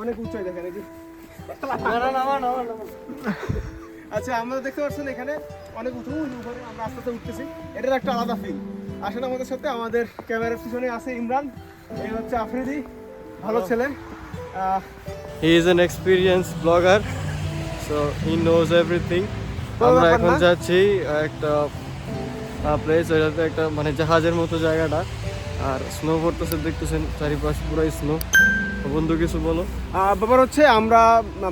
অনেক উঁচাই দেখেন এই যে। আচ্ছা আমরা দেখতে পাচ্ছেন এখানে অনেক উঁচু উপরে আমরা আস্তে আস্তে উঠতেছি। এটার একটা আলাদা ফিল আসলে আমাদের সাথে আমাদের ক্যামেরার পিছনে আছে ইমরান। এই হচ্ছে আফ্রিদি ভালো ছেলে। He is an experience blogger so he knows everything আমরা এখন যাচ্ছি একটা প্লেস ওইটাতে একটা মানে জাহাজের মতো জায়গাটা। আর স্নো পড়তেছে দেখতেছেন চারিপাশ পুরাই স্নো বন্ধু, কিছু বলো। ব্যাপার হচ্ছে আমরা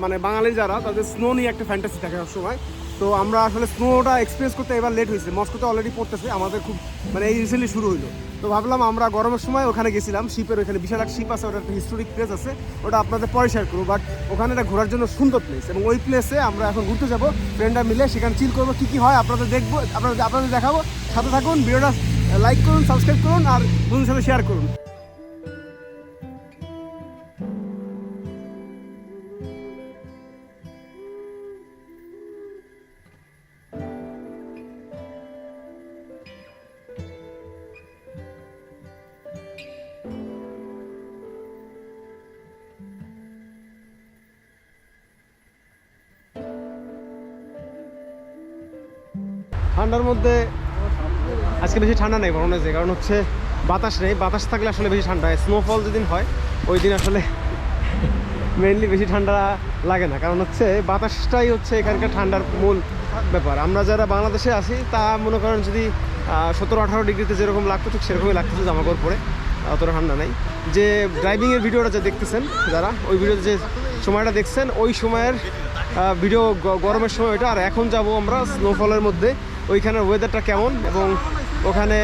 মানে বাঙালি যারা, তাদের স্নো নিয়ে একটা ফ্যান্টাসি থাকে সবসময়। তো আমরা আসলে স্নোটা এক্সপিরিয়েন্স করতে এবার লেট হয়েছে। মস্কোতে অলরেডি পড়তেছে, আমাদের খুব মানে এই রিসেন্টলি শুরু হইল। তো ভাবলাম আমরা গরমের সময় ওখানে গেছিলাম শিপের ওখানে বিশাল এক শিপ আছে ওটা একটা হিস্টোরিক প্লেস আছে, ওটা আপনাদের পরে শেয়ার করব বাট ওখানে একটা ঘোরার জন্য সুন্দর প্লেস এবং ওই প্লেসে আমরা এখন ঘুরতে যাব ফ্রেন্ডরা মিলে সেখানে চিল করব, কী কী হয় আপনাদের দেখব, আপনাদের আপনাদের দেখাবো। সাথে থাকুন, ভিডিওটা লাইক করুন সাবস্ক্রাইব করুন, আর বন্ধুদের সাথে শেয়ার করুন। ঠান্ডার মধ্যে আজকে বেশি ঠান্ডা নেই ভরণেজে কারণ হচ্ছে বাতাস নেই। বাতাস থাকলে আসলে বেশি ঠান্ডা হয়। স্নোফল যেদিন হয়, ওই দিন আসলে মেনলি বেশি ঠান্ডা লাগে না। কারণ হচ্ছে বাতাসটাই হচ্ছে এখানকার ঠান্ডার মূল ব্যাপার। আমরা যারা বাংলাদেশে আছি, তা মনে করেন যদি সতেরো, আঠারো ডিগ্রিতে যেরকম লাগতো, ঠিক সেরকমই লাগতেছে জামাকাপড় পরে। অতটা ঠান্ডা নাই। যে ড্রাইভিংয়ের ভিডিওটা যে দেখতেছেন যারা, ওই ভিডিওতে যে সময়টা দেখছেন, ওই সময়ের ভিডিও গরমের সময় ওইটা। আর এখন যাব আমরা স্নোফলের মধ্যে। ওইখানের ওয়েদারটা কেমন এবং ওখানে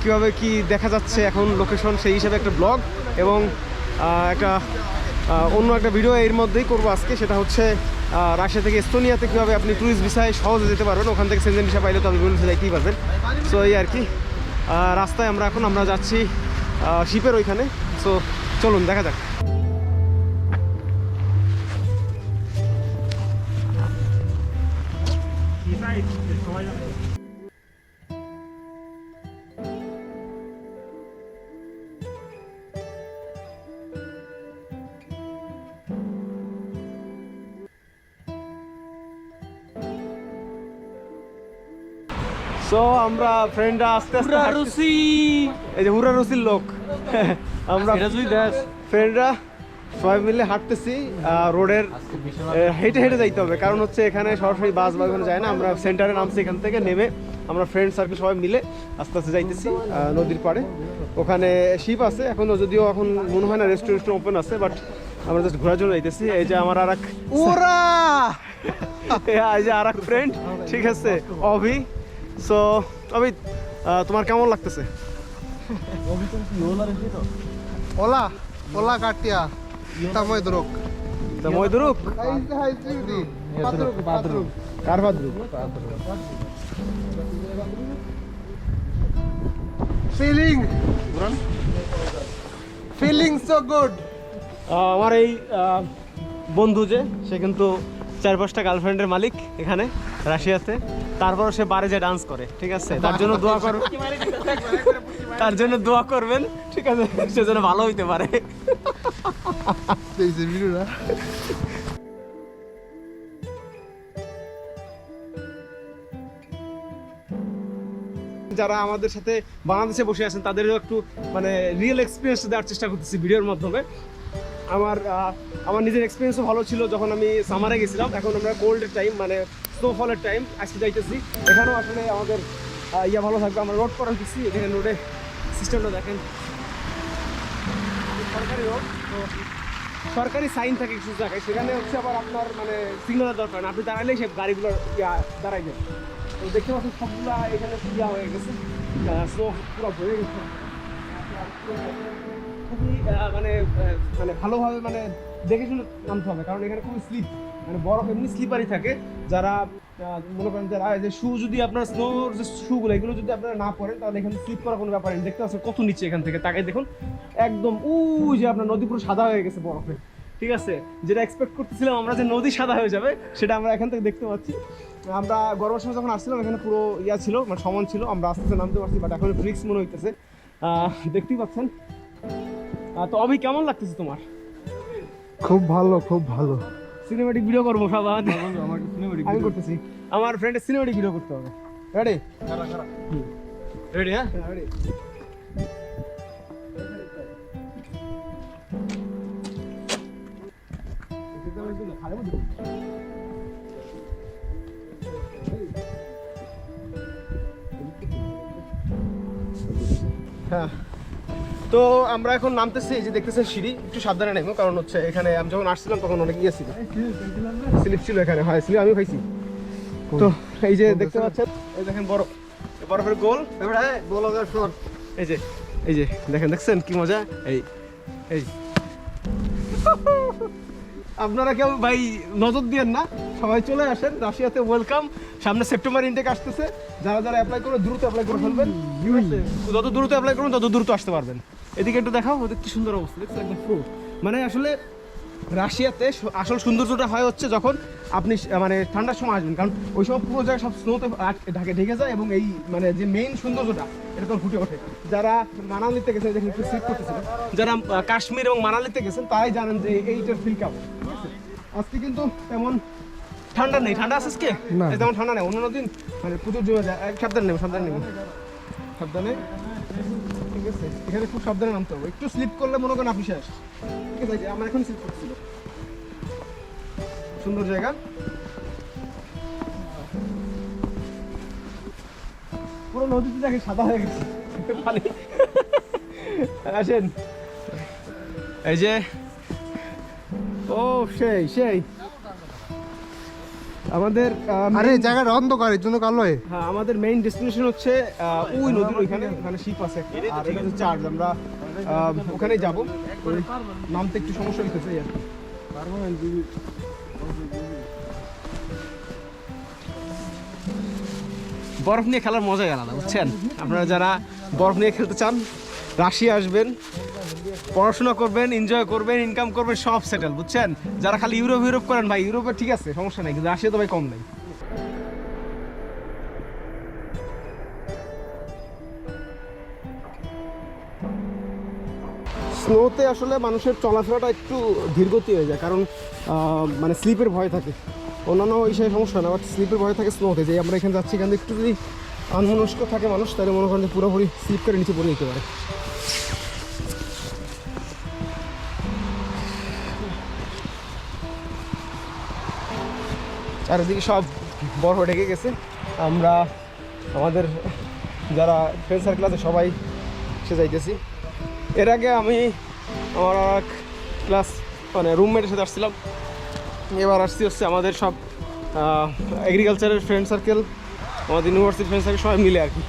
কীভাবে কি দেখা যাচ্ছে এখন লোকেশন সেই হিসাবে একটা ব্লগ এবং একটা অন্য একটা ভিডিও এর মধ্যেই করব আজকে। সেটা হচ্ছে রাশিয়া থেকে এস্তোনিয়াতে কীভাবে আপনি ট্যুরিস্ট ভিসায় সহজে যেতে পারবেন, ওখান থেকে সেন্সেন ভিসা পাইলে তো আপনি বিভিন্ন যাইতেই পারবেন। সো এই আর কি। রাস্তায় আমরা এখন, আমরা যাচ্ছি শিপের ওইখানে। সো চলুন, দেখা যাক। সো আমরা ফ্রেন্ডরা আস্তে আস্তে হাঁটতেছি। এই যে হুরা রসির লোক আমরা ফ্রেন্ডরা সবাই মিলে হাঁটতেছি রোডের হেঁটে হেঁটে যাইতে হবে। কারণ হচ্ছে এখানে সরাসরি বাস বা ওখানে যায় না আমরা সেন্টারে নামছি এখান থেকে নেমে আমরা ফ্রেন্ড সার্কেল সবাই মিলে আস্তে আস্তে যাইতেছি নদীর পাড়ে। ওখানে শিপ আছে এখনও যদিও এখন মনে হয় না রেস্টুরেন্ট ওপেন আছে বাট আমরা জাস্ট ঘোরার জন্য যাইতেছি। এই যে আমার আর এক ওরা এই যে আর এক ফ্রেন্ড ঠিক আছে অভি। সো অভি তোমার কেমন লাগতেছে? ওলা ওলা কাটিয়া। ময়দুরুক হাইছে হাইছে দি পাত্রুক পাত্রুক কার ভাদ্রুক ফিলিং ফিলিং গুড আমার এই বন্ধু যে সে কিন্তু চার পাঁচটা গার্লফ্রেন্ডের মালিক এখানে। রাশিয়াতে। তারপর সে বারে যে ডান্স করে, ঠিক আছে? তার জন্য দোয়া করবেন তার জন্য দোয়া করবেন, ঠিক আছে? সে যেন ভালো হইতে পারে। যারা আমাদের সাথে বাংলাদেশে বসে আছেন, তাদেরও একটু মানে রিয়েল এক্সপিরিয়েন্স দেওয়ার চেষ্টা করতেছি ভিডিওর মাধ্যমে। আমার আমার নিজের এক্সপিরিয়েন্সও ভালো ছিল যখন আমি সামারে গেছিলাম। এখন আমরা কোল্ডের টাইম মানে স্নোফলের টাইম আজকে যাইতেছি। এখানেও আসলে আমাদের ইয়া ভালো থাকবে। আমরা রোড করান দিচ্ছি দেখেন রোডে সিস্টেমটা দেখেন। সরকারি রোড তো সরকারি সাইন থাকে কিছু জায়গায়। সেখানে হচ্ছে আবার আপনার মানে সিগন্যালের দরকার আপনি দাঁড়াইলেই সে গাড়িগুলো দাঁড়াই যাবে। তো দেখতে পাচ্ছেন সবগুলা এখানে ইয়া হয়ে গেছে। স্নো পুরো ভরে গেছে। খুবই মানে মানে ভালোভাবে মানে দেখে শুনে নামতে হবে, কারণ এখানে খুবই স্লিপ মানে বরফ এমনি স্লিপারই থাকে। যারা মনে করেন যারা যে শু যদি আপনার স্নোর, যে শুগুলো, এগুলো যদি আপনারা না পরেন, তাহলে এখানে স্লিপ করার কোনো ব্যাপার নেই। দেখতে পাচ্ছেন কত নিচে এখান থেকে। তাকাই দেখুন, একদম, উই যে আপনার নদী পুরো সাদা হয়ে গেছে বরফে। ঠিক আছে? যেটা এক্সপেক্ট করতেছিলাম আমরা যে নদী সাদা হয়ে যাবে, সেটা আমরা এখান থেকে দেখতে পাচ্ছি। আমরা গরমের সময় যখন আসছিলাম, এখানে পুরো ইয়া ছিল মানে সমান ছিল, আমরা আস্তে আস্তে নামতে পারছি বাট এখন ফ্রিক্স মনে হইতেছে। দেখতেই পাচ্ছেন তো অভি কেমন লাগতেছে তোমার? খুব ভালো খুব ভালো। সিনেমাটিক ভিডিও করব সবাই আমাকে সিনেমাটিক আমি করতেছি। আমার ফ্রেন্ডের সিনেমাটিক ভিডিও করতে হবে। রেডি রেডি হ্যাঁ? রেডি হ্যাঁ। তো আমরা এখন নামতেছি, এই যে দেখতেছেন সিঁড়ি, একটু সাবধানে নেব কারণ হচ্ছে এখানে আমি যখন আসছিলাম তখন অনেক ইয়ে ছিল। স্লিপ ছিল এখানে, হয়, স্লিপ আমি খাইছি। তো এই যে দেখতে পাচ্ছেন, এই দেখেন বরফ বরফের গোল। বলগের এই যে এই যে, দেখেন, দেখছেন কি মজা? এই এই। আপনারা কেউ ভাই নজর দিয়েন না, সবাই চলে আসেন, রাশিয়াতে ওয়েলকাম সামনে সেপ্টেম্বর ইনটেক আসতেছে। যারা যারা অ্যাপ্লাই করে, দ্রুত অ্যাপ্লাই করে ফেলবেন। যত দ্রুত অ্যাপ্লাই করবেন তত দ্রুত আসতে পারবেন। এদিকে একটু দেখাও ওদের কি সুন্দর অবস্থা দেখছ? একদম ফ্লো মানে আসলে রাশিয়াতে আসল সৌন্দর্যটা হয় হচ্ছে যখন আপনি মানে ঠান্ডার সময় আসবেন। কারণ ওই সব পুরো জায়গায় সব স্নোতে ঢাকে ঢেকে যায় এবং এই মানে যে মেইন সৌন্দর্যটা এটা তখন ফুটে ওঠে। যারা মানালিতে গেছেন দেখেন একটু স্লিপ করতেছিল যারা কাশ্মীর এবং মানালিতে গেছেন তারাই জানেন যে এইটার ফিল কেমন। আজকে কিন্তু তেমন ঠান্ডা নেই। ঠান্ডা আছে আজকে? তেমন ঠান্ডা নেই। অন্যান্য দিন মানে প্রচুর জমে যায় সাবধানে নেব সাবধানে নেব সাবধানে ঠিক আছে? এখানে খুব সাবধানে নামতে হবে। একটু স্লিপ করলে মনে করেন আপনি শেষ ঠিক আছে, আমার এখন স্লিপ করছিল। সুন্দর জায়গা। পুরো নদীতে দেখে সাদা হয়ে গেছে। পানি। আসেন। এই যে, ও, সেই সেই। আমাদের আরে জায়গাটা অন্ধকার এর জন্য কালো হয়। আমাদের মেইন ডেস্টিনেশন হচ্ছে ওই নদীর ওইখানে ওখানে শিপ আছে। আর এটা হচ্ছে চার্জ আমরা ওখানে যাব। নামতে একটু সমস্যা হইতেছে আর কি। বরফ নিয়ে খেলার মজাই আলাদা বুঝছেন? আপনারা যারা বরফ নিয়ে খেলতে চান রাশিয়া আসবেন। পড়াশোনা করবেন এনজয় করবেন ইনকাম করবেন, সব সেটেল বুঝছেন? যারা খালি ইউরোপ ইউরোপ করেন, ভাই ইউরোপে ঠিক আছে, সমস্যা নেই, কিন্তু রাশিয়া তো ভাই কম নেই। স্নোতে আসলে মানুষের চলাফেরাটা একটু ধীরগতি হয়ে যায়, কারণ মানে স্লিপের ভয় থাকে। অন্যান্য হিসেবে সমস্যা না বাট স্লিপের ভয় থাকে স্নোতে যে আমরা এখানে যাচ্ছি এখানে একটু যদি আনমনস্ক থাকে মানুষ, তাহলে মনে করেন যে পুরোপুরি স্লিপ করে নিচে পড়ে যেতে পারে। চারিদিকে সব বরফ ঢেকে গেছে। আমরা, আমাদের যারা ফ্রেন্ড সার্কেল আছে, সবাই সে যাইতেছি। এর আগে আমি আমার ক্লাস মানে রুমমেটের সাথে আসছিলাম। এবার আসছি হচ্ছে আমাদের সব এগ্রিকালচারের ফ্রেন্ড সার্কেল আমাদের ইউনিভার্সিটির ফ্রেন্ড সার্কেল সবাই মিলে আর কি।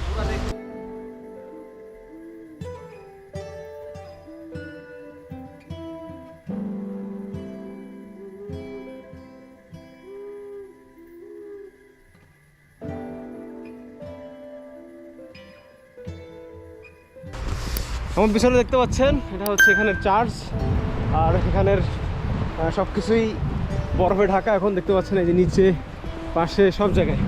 আমার পিছনে দেখতে পাচ্ছেন, এটা হচ্ছে এখানের চার্জ আর এখানের সব কিছুই বরফে ঢাকা। এখন দেখতে পাচ্ছেন এই যে নিচে, পাশে সব জায়গায়।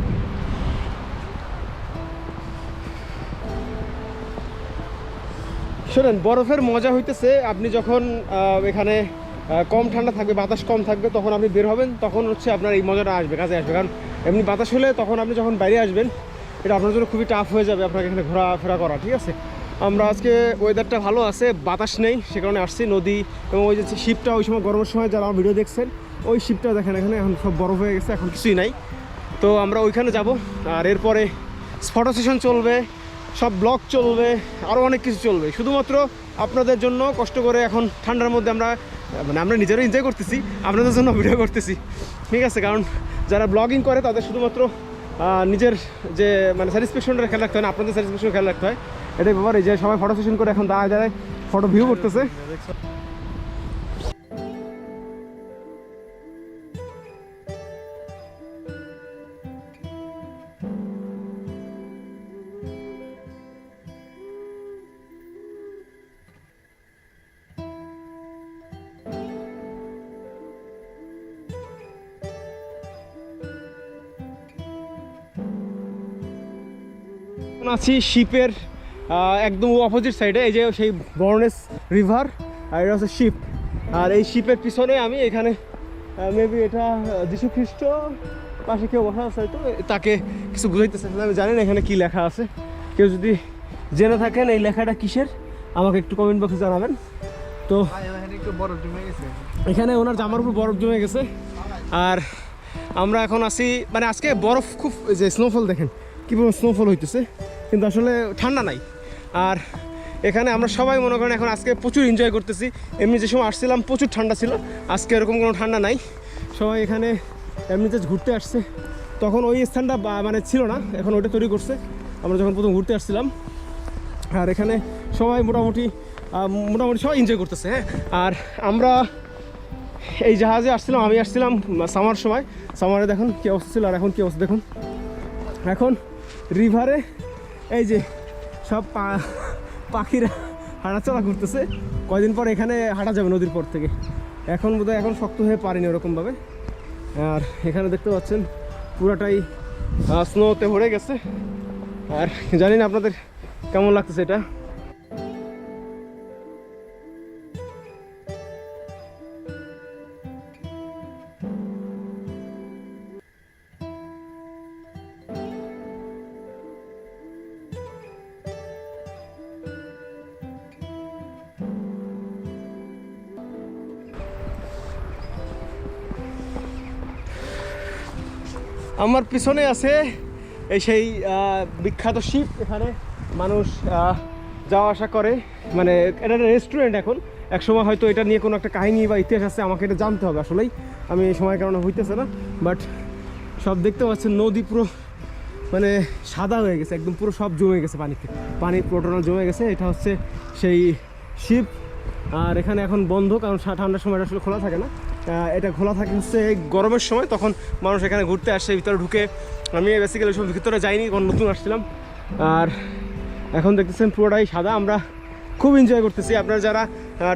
শোনেন, বরফের মজা হইতেছে, আপনি যখন এখানে কম ঠান্ডা থাকবে, বাতাস কম থাকবে, তখন আপনি বের হবেন, তখন হচ্ছে আপনার এই মজাটা আসবে, কাজে আসবে। কারণ এমনি বাতাস হলে তখন আপনি যখন বাইরে আসবেন, এটা আপনার জন্য খুবই টাফ হয়ে যাবে আপনাকে এখানে ঘোরাফেরা করা, ঠিক আছে? আমরা আজকে ওয়েদারটা ভালো আছে, বাতাস নেই, সে কারণে আসছি নদী এবং ওই যে শিপটা ওই সময় গরমের সময় যারা আমার ভিডিও দেখছেন, ওই শিপটা দেখেন এখানে, এখন সব বরফ হয়ে গেছে, এখন কিছুই নাই। তো আমরা ওইখানে যাব, আর এরপরে ফটো সেশন চলবে, সব ব্লগ চলবে আরও অনেক কিছু চলবে। শুধুমাত্র আপনাদের জন্য কষ্ট করে এখন ঠান্ডার মধ্যে আমরা মানে আমরা নিজেরা এনজয় করতেছি, আপনাদের জন্য ভিডিও করতেছি। ঠিক আছে, কারণ যারা ব্লগিং করে, তাদের শুধুমাত্র নিজের যে মানে স্যাটিসফ্যাকশনটা খেয়াল রাখতে হয় না, আপনাদের স্যাটিসফ্যাকশন খেয়াল রাখতে হয়। এটাই ব্যাপার, এই যে সবাই ফটো সেশন করে এখন দাঁড়ায় দাঁড়ায় ফটো ভিউ করতেছে। আছি শিপের একদম অপোজিট সাইডে এই যে সেই বর্নেস রিভার আর এটা হচ্ছে শিপ আর এই শিপের পিছনে আমি এখানে মেবি এটা যীশু খ্রিস্ট পাশে কেউ বসা আছে তো তাকে কিছু বুঝাইতেছে আমি জানি না এখানে কি লেখা আছে। কেউ যদি জেনে থাকেন এই লেখাটা কিসের আমাকে একটু কমেন্ট বক্সে জানাবেন। তো একটু বড় জমে গেছে। এখানে ওনার জামার উপর বরফ জমে গেছে। আর আমরা এখন আছি মানে আজকে বরফ খুব যে স্নোফল দেখেন কীভাবে স্নোফল হইতেছে। কিন্তু আসলে ঠান্ডা নাই। আর এখানে আমরা সবাই মনে করেন এখন আজকে প্রচুর এনজয় করতেছি। এমনি যে সময় আসছিলাম, প্রচুর ঠান্ডা ছিল। আজকে এরকম কোনো ঠান্ডা নাই। সবাই এখানে এমনি জাস্ট ঘুরতে আসছে। তখন ওই স্থানটা মানে ছিল না, এখন ওটা তৈরি করছে। আমরা যখন প্রথম ঘুরতে আসছিলাম, আর এখানে সবাই মোটামুটি মোটামুটি সবাই এনজয় করতেছে হ্যাঁ? আর আমরা এই জাহাজে আসছিলাম, আমি আসছিলাম সামার সময়। সামারে দেখুন কী অবস্থা ছিল, আর এখন কী অবস্থা দেখুন। এখন রিভারে এই যে সব পাখিরা হাঁটাচলা করতেছে। কয়দিন পর এখানে হাঁটা যাবে নদীর পর থেকে। এখন বোধহয় এখন শক্ত হয়ে পারেনি ওরকমভাবে। আর এখানে দেখতে পাচ্ছেন, পুরাটাই স্নোতে ভরে গেছে। আর জানি না আপনাদের কেমন লাগতেছে এটা। আমার পিছনে আছে এই সেই বিখ্যাত শিপ এখানে মানুষ যাওয়া আসা করে। মানে এটা একটা রেস্টুরেন্ট এখন। একসময় হয়তো এটা নিয়ে কোনো একটা কাহিনী বা ইতিহাস আছে, আমাকে এটা জানতে হবে আসলেই। আমি এই সময় কারণে হইতেছে না। বাট সব দেখতে পাচ্ছেন নদী পুরো মানে সাদা হয়ে গেছে, একদম পুরো সব জমে গেছে পানিতে। পানি পুরো টোটাল জমে গেছে। এটা হচ্ছে সেই শিপ আর এখানে এখন বন্ধ, কারণ ঠান্ডার সময় আসলে খোলা থাকে না। এটা খোলা থাকে হচ্ছে গরমের সময়, তখন মানুষ এখানে ঘুরতে আসে, ভিতরে ঢুকে। আমি বেসিক্যালি সব ভিতরে যাইনি কারণ নতুন আসছিলাম। আর এখন দেখতেছেন পুরোটাই সাদা, আমরা খুব এনজয় করতেছি। আপনারা যারা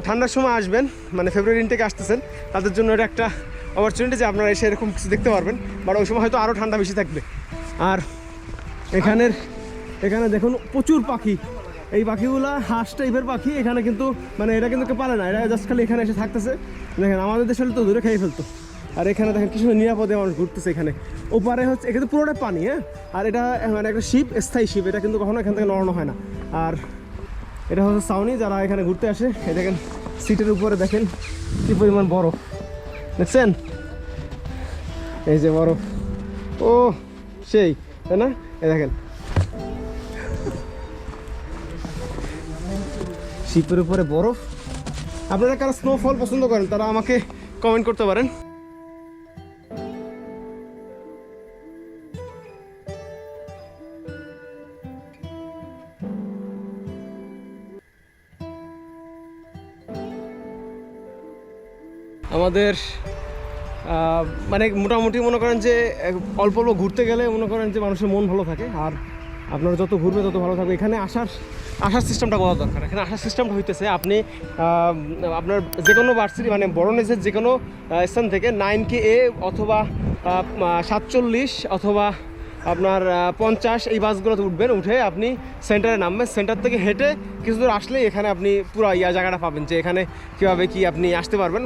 ঠান্ডার সময় আসবেন মানে ফেব্রুয়ারি থেকে আসতেছেন, তাদের জন্য এটা একটা অপরচুনিটি যে আপনারা এসে এরকম কিছু দেখতে পারবেন। বাট ওই সময় হয়তো আরও ঠান্ডা বেশি থাকবে। আর এখানের, এখানে দেখুন প্রচুর পাখি। এই পাখিগুলা হাঁস টাইপের পাখি, এখানে কিন্তু মানে এটা কিন্তু পারে না এটা জাস্ট খালি এখানে এসে থাকতেছে। দেখেন, আমাদের দেশে তো দূরে খেয়ে ফেলতো। আর এখানে দেখেন কিছু নিরাপদে মানুষ ঘুরতেছে এখানে। ওপারে হচ্ছে এখানে পুরোটা পানি হ্যাঁ? আর এটা মানে একটা শিপ, স্থায়ী শিপ, এটা কিন্তু কখনো এখান থেকে নড়ানো হয় না। আর এটা হচ্ছে সাউনি যারা এখানে ঘুরতে আসে, এই দেখেন, সিটের উপরে দেখেন, কি পরিমাণ বরফ। দেখছেন? এই যে বরফ। ও, সেই, তাই না? এ দেখেন শিপের উপরে বরফ। আপনারা কারা স্নোফল পছন্দ করেন, তারা আমাকে কমেন্ট করতে পারেন। আমাদের মানে মোটামুটি মনে করেন যে অল্প অল্প ঘুরতে গেলে মনে করেন যে মানুষের মন ভালো থাকে। আর আপনারা যত ঘুরবে তত ভালো থাকবে। এখানে আসার আসার সিস্টেমটা করা দরকার। এখানে আসার সিস্টেমটা হইতেছে আপনি আপনার যে কোনো ভার্সিটি মানে বড়নেজের যে কোনো স্থান থেকে নাইন কে এ অথবা সাতচল্লিশ অথবা আপনার পঞ্চাশ এই বাসগুলোতে উঠবেন। উঠে আপনি সেন্টারে নামবেন। সেন্টার থেকে হেঁটে কিছু দূর আসলেই এখানে আপনি পুরো ইয়া জায়গাটা পাবেন যে এখানে কীভাবে কি আপনি আসতে পারবেন।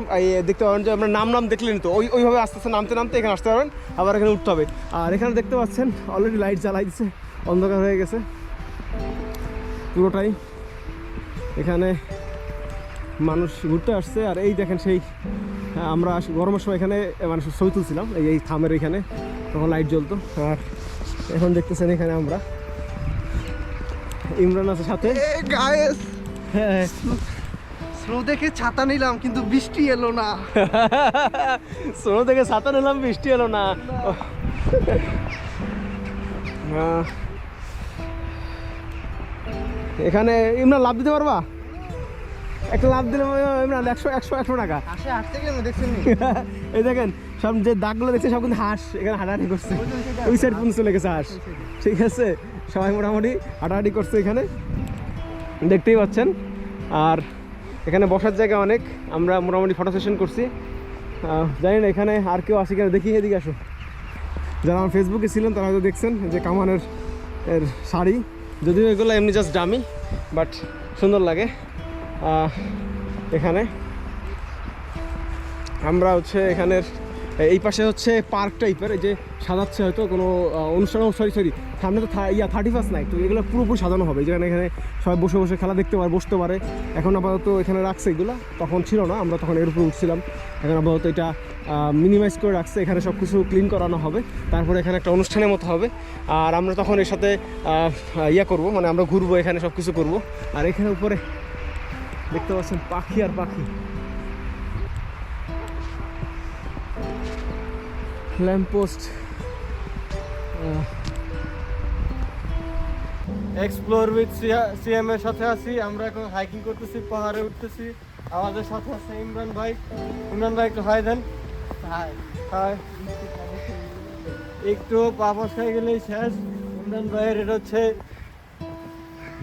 দেখতে পারবেন যে আপনার নাম নাম দেখলেন তো। ওই, ওইভাবে আস্তে আস্তে নামতে নামতে এখানে আসতে পারবেন। আবার এখানে উঠতে হবে। আর এখানে দেখতে পাচ্ছেন অলরেডি লাইট জ্বালাই দিচ্ছে অন্ধকার হয়ে গেছে। পুরোটাই এখানে মানুষ ঘুরতে আসছে। আর এই দেখেন সেই আমরা গরমের সময় এখানে আহ, মানে ছবি তুলছিলাম এই এই থামের এখানে তখন লাইট জ্বলতো। আর এখন দেখতেছেন এখানে আমরা। ইমরান আছে সাথে। হ্যাঁ স্নো দেখে ছাতা নিলাম কিন্তু বৃষ্টি এলো না। সোনো ছাতা নিলাম বৃষ্টি এলো না। এখানে ইমরান লাভ দিতে পারবা? একটা লাভ দিলে ইমরান একশো একশো একশো টাকা। এই দেখেন সব যে দাগগুলো দেখছে সব কিন্তু হাঁস এখানে হাঁটাহাঁটি করছে। ওই সাইড পর্যন্ত চলে গেছে হাঁস। ঠিক আছে সবাই মোটামুটি হাঁটাহাঁটি করছে এখানে। দেখতেই পাচ্ছেন। আর এখানে বসার জায়গা অনেক। আমরা মোটামুটি ফটো সেশন করছি। জানি না এখানে আর কেউ আসি কিনা দেখি এদিকে আসো। যারা আমার ফেসবুকে ছিলেন তারা হয়তো দেখছেন যে কামানের এর শাড়ি। যদিও এগুলো এমনি জাস্ট দামি বাট সুন্দর লাগে। এখানে আমরা হচ্ছে এখানের এই পাশে হচ্ছে পার্ক টাইপের এই যে সাজাচ্ছে হয়তো কোনো অনুষ্ঠান সরি সরি সামনে তো ইয়া থার্টি ফার্স্ট নাইট তো এগুলো পুরোপুরি সাজানো হবে। যেখানে এখানে সবাই বসে বসে খেলা দেখতে পারে, বসতে পারে। এখন আপাতত এখানে রাখছে এগুলো, তখন ছিল না, আমরা তখন এর উপরে উঠছিলাম। এখন আপাতত এটা মিনিমাইজ করে রাখছে, এখানে সব কিছু ক্লিন করানো হবে। তারপরে এখানে একটা অনুষ্ঠানের মতো হবে। আর আমরা তখন এর সাথে ইয়া করব মানে আমরা ঘুরবো, এখানে সব কিছু করব। আর এখানে উপরে দেখতে পাচ্ছেন পাখি আর পাখি। ল্যাম্পপোস্ট এক্সপ্লোর উইথ সিএম এর সাথে আছি। আমরা এখন হাইকিং করতেছি, পাহাড়ে উঠতেছি। আমাদের সাথে আছে ইমরান ভাই। ইমরান ভাই, একটু হাই দেন। একটু পাপস খাই গেলেই শেষ। ইমরান ভাইয়ের এটা হচ্ছে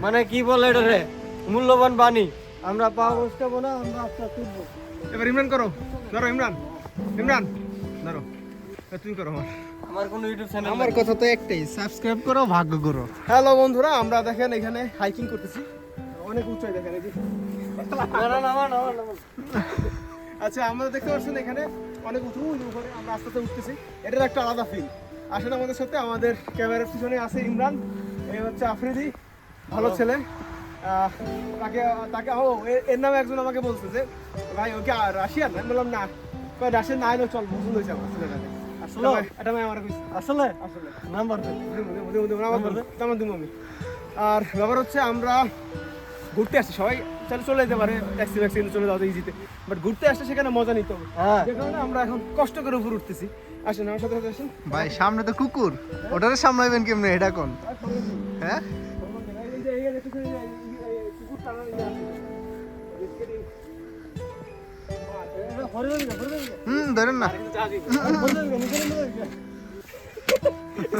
মানে কি বলে এটা রে? মূল্যবান বাণী। আমরা পাপস খাব না আমরা আস্তে আস্তে উঠবো। এবার ইমরান করো। ধরো ইমরান। ইমরান। ধরো। তুমি করো আমার। আমার কোনো ইউটিউব চ্যানেল আমার কথা তো একটাই সাবস্ক্রাইব করো ভাগ্য করো। হ্যালো বন্ধুরা আমরা দেখেন এখানে হাইকিং করতেছি। অনেক উঁচাই দেখেন এই যে। আচ্ছা আমরা দেখতে পাচ্ছেন এখানে অনেক উঁচু উঁচু উপরে আমরা আস্তে আস্তে উঠতেছি এটার একটা আলাদা ফিল আসলে আমাদের সাথে আমাদের ক্যামেরার পিছনে আছে ইমরান এই হচ্ছে আফ্রিদি ভালো ছেলে তাকে তাকে ও এর নামে একজন আমাকে বলছে যে ভাই ওকে আর রাশিয়ান আমি বললাম না কয় রাশিয়ান নাই না চল পছন্দ হয়েছে আমার ছেলেটাকে আসলে এটা আমার নাম্বার দিমু আমি। আর ব্যাপার হচ্ছে আমরা ঘুরতে আসছি সবাই চাইলে চলে যেতে পারে ট্যাক্সি ফ্যাক্সি চলে যাওয়া ইজিতে বাট ঘুরতে আসলে সেখানে মজা নিতে হবে। হ্যাঁ। যে কারণে আমরা এখন কষ্ট করে উপর উঠতেছি। আসেন আমার সাথে আসেন। ভাই সামনে তো কুকুর। ওটারে সামলাইবেন কেমনে? এটা কোন? হ্যাঁ। হুম ধরেন না।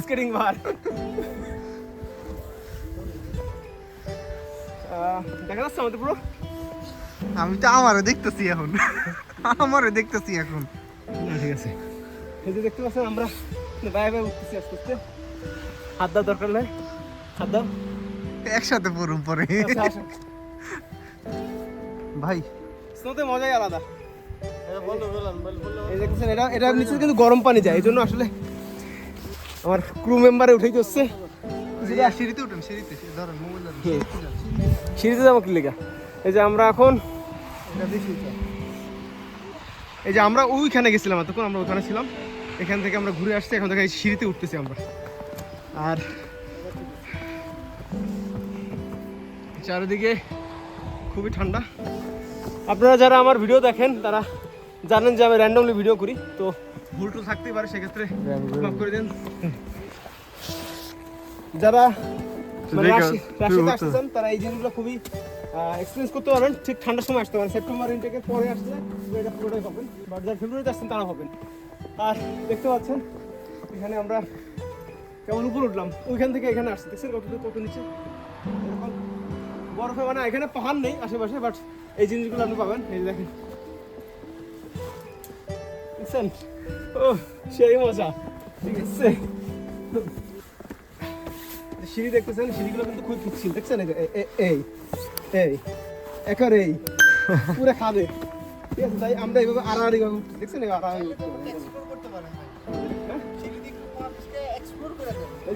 স্কেটিং বার দেখা যাচ্ছে আমাদের পুরো আমি তো আমারও দেখতেছি এখন। আমারও দেখতেছি এখন। ঠিক আছে। এই যে দেখতে পাচ্ছেন আমরা বাই বাই উঠতেছি আস্তে আস্তে। হাত দাও দরকার নেই। হাত দাও। একসাথে পড়ুন পরে। আচ্ছা, ভাই। স্নোতে মজাই আলাদা। এটা এটা নিচে কিন্তু গরম পানি যায় এই জন্য আসলে আমার ক্রু মেম্বারে উঠেই হচ্ছে সিঁড়িতে উঠেন সিঁড়িতে। ধরেন মোবাইল। সিঁড়িতে যাব কি লেগা? এই যে আমরা এখন। এই যে আমরা ওইখানে গেছিলাম এতক্ষণ আমরা ওখানে ছিলাম। এখান থেকে আমরা ঘুরে আসছি এখন থেকে এই সিঁড়িতে উঠতেছি আমরা। আর চারিদিকে খুবই ঠান্ডা। আপনারা যারা আমার ভিডিও দেখেন তারা জানেন যে আমি র্যান্ডমলি ভিডিও করি তো ভুল টুল থাকতেই পারে সেক্ষেত্রে মাফ করে দেন। যারা রাশিতে আসতেছেন তারা এই জিনিসগুলো খুবই এক্সপিরিয়েন্স করতে পারবেন। ঠিক ঠান্ডার সময় আসতে পারেন। সেপ্টেম্বর ইনটেকের পরে আসলে এটা পুরোটাই পাবেন। বাট যারা ফেব্রুয়ারিতে আসছেন তারা পাবেন। আর দেখতে পাচ্ছেন এখানে আমরা কেমন উপর উঠলাম। ওইখান থেকে এখানে আসছে। দেখছেন কত কত নিচে? এরকম। বরফে মানে এখানে পাহাড় নেই আশেপাশে বাট এই জিনিসগুলো আপনি পাবেন। এই দেখেন। দেখছেন? ও সেই মজা। ঠিক আছে। সিঁড়ি দেখতেছেন সিঁড়িগুলো কিন্তু খুব পিচ্ছিল। দেখছেন এই এই এই একার এই পুরো খাবে ঠিক আছে তাই আমরা এইভাবে আড়াআড়ি দেখছেন আড়াআড়ি উঠছি।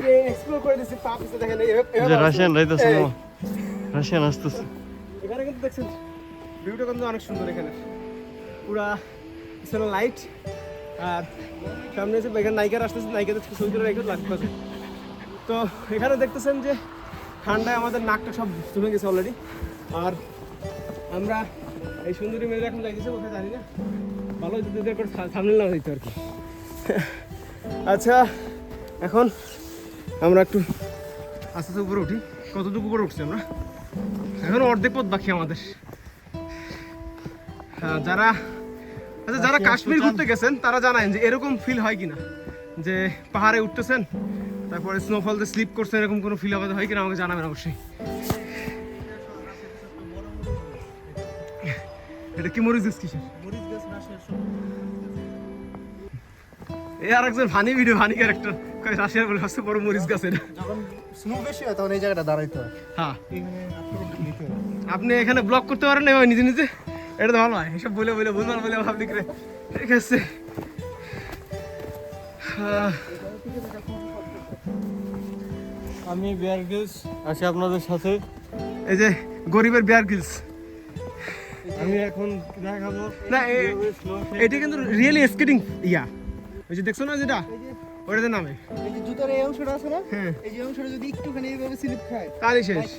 এই এক্সপ্লোর করে দিচ্ছি পা পিছে দেখেন এই এভাবে- এভাবে যে আসছে। রাশিয়ান রাইতেছে রাশিয়ান আসতেছে। এখানে কিন্তু দেখছেন ভিউটা কিন্তু অনেক সুন্দর এখানে। পুরা পিছনে লাইট আর সামনে এসে এখানে নায়িকার আসতেছে নায়িকাদের ছবি রেখে লাগতেছে তো এখানে দেখতেছেন যে ঠান্ডায় আমাদের নাকটা সব জমে গেছে অলরেডি আর আমরা এই সুন্দরী মেয়েরা এখন যাইতেছে কোথায় জানি না। ভালো যদি করে সামনে না হইতো আর কি। আচ্ছা এখন আমরা একটু আস্তে আস্তে উপরে উঠি। কতটুকু উপরে উঠছি আমরা? এখন অর্ধেক পথ বাকি আমাদের। হ্যাঁ, যারা আচ্ছা যারা কাশ্মীর ঘুরতে গেছেন তারা জানায় যে এরকম ফিল হয় কিনা? যে পাহাড়ে উঠতেছেন তারপরে স্নোফলতে স্লিপ করছে এরকম কোনো ফিল আমাদের হয় কিনা আমাকে জানাবেন অবশ্যই। এটা কি মরিচ গাছ কিসের? এই আর একজন ফানি ভিডিও ফানি ক্যারেক্টার রাশিয়ার বলে সবচেয়ে বড় মরিচ গাছ এটা। যখন স্নো বেশি হয় তখন এই জায়গাটা দাঁড়াইতে হয়। হ্যাঁ। হয় আপনি এখানে ব্লগ করতে পারেন না নিজে নিজে? এটা তো ভালো হয় এসব বলে বলে ভুলভাল বলে ভাবলি করে ঠিক আছে। আহ, আমি বিয়ার গিলস আছি আপনাদের সাথে। এই যে গরিবের বিয়ার গিলস আমি এখন দেখাবো। না এটা কিন্তু রিয়েলি স্কেটিং ইয়া। ওই যে দেখছ না যেটা? ওটাতে নামে। এই যে জুতার এই অংশটা আছে না? হ্যাঁ। এই যে অংশটা যদি একটুখানি এইভাবে স্লিপ খায় কালই শেষ।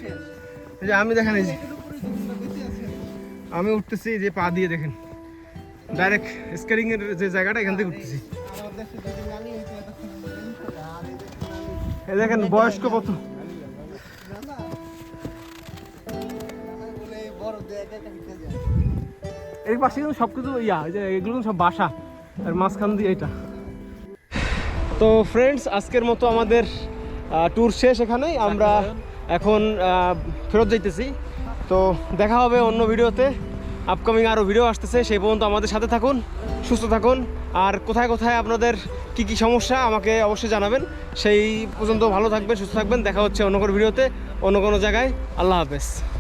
এই যে আমি দেখেন এই যে। আমি উঠতেছি যে পা দিয়ে দেখেন। ডাইরেক্ট স্কেটিং এর যে জায়গাটা এখান থেকে উঠতেছি। দেখেন, বয়স্ক কত এর পাশে কিন্তু সব কিছু ইয়া যে এগুলো সব বাসা। আর মাঝখান দিয়ে এটা। তো ফ্রেন্ডস আজকের মতো আমাদের ট্যুর শেষ এখানেই। আমরা এখন ফেরত যাইতেছি। তো দেখা হবে অন্য ভিডিওতে। আপকামিং আরও ভিডিও আসতেছে, সেই পর্যন্ত আমাদের সাথে থাকুন, সুস্থ থাকুন। আর কোথায় কোথায় আপনাদের কি কি সমস্যা আমাকে অবশ্যই জানাবেন। সেই পর্যন্ত ভালো থাকবেন, সুস্থ থাকবেন। দেখা হচ্ছে অন্য কোনো ভিডিওতে, অন্য কোনো জায়গায়। আল্লাহ হাফেজ।